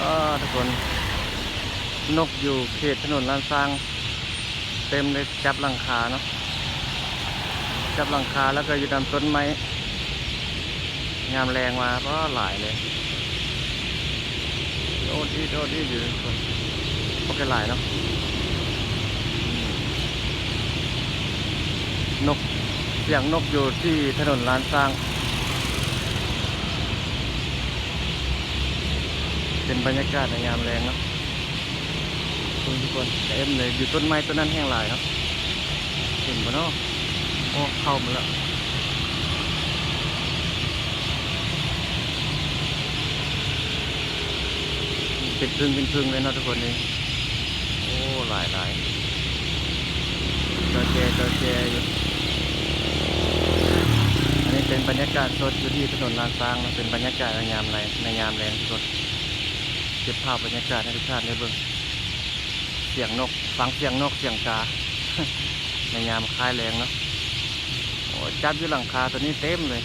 อ่าทุกคน นกอยู่เขตถนนลานซาง เต็มเลยจับหลังคาเนาะจับหลังคาแล้วก็อยู่ตามต้นไม้งามแรงมาก็หลายเลยโอ้ดีโอ้ดีอยู่ทุกคนโอเคหลายเนาะนกเสียงนกอยู่ที่ถนนลานซาง เป็นบรรยากาศในยามแรงเนาะคุณทุกคนเต็มเลยอยู่ต้นไม้ต้นนั้นแห้งหลายเนาะเห็นปะเนาะโอ้เข้ามาแล้วเป็นพึ่งเป็นพึ่งเลยนะทุกคนนี่โอ้หลายหลายจอเจจอเจอยู่อันนี้เป็นบรรยากาศสดอยู่ที่ถนนลานซางเนาะเป็นบรรยากาศในยามแรในยามแรงทุกคน เก็บภาพบรรยากาศให้ทุกท่านได้เบิ่งเสียงนก ฟังเสียงนกเสียงกาในยามคลายแรงเนาะโอ้จับอยู่หลังคาตัวนี้เต็มเลย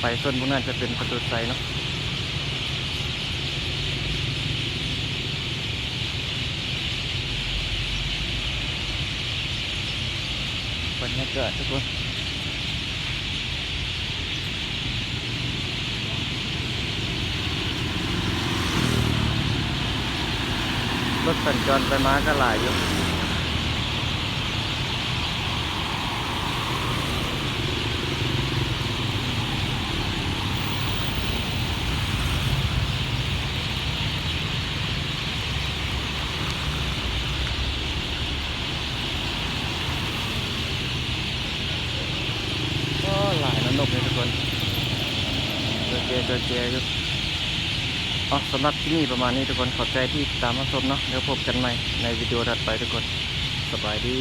ไปต้นพวกนั้นจะเป็นประตูไซเนาะบรรยากาศทุกคน รถสัญจรไปมาก็หลายอยู่ก็หลายนกเลยทุกคนเจอเจอเจอเจออ เอ๋อสำหรับที่นี่ประมาณนี้ทุกคนขอบใจที่ตามมาชมเนาะเดี๋ยวพบกันใหม่ในวิดีโอถัดไปทุกคนสบายดี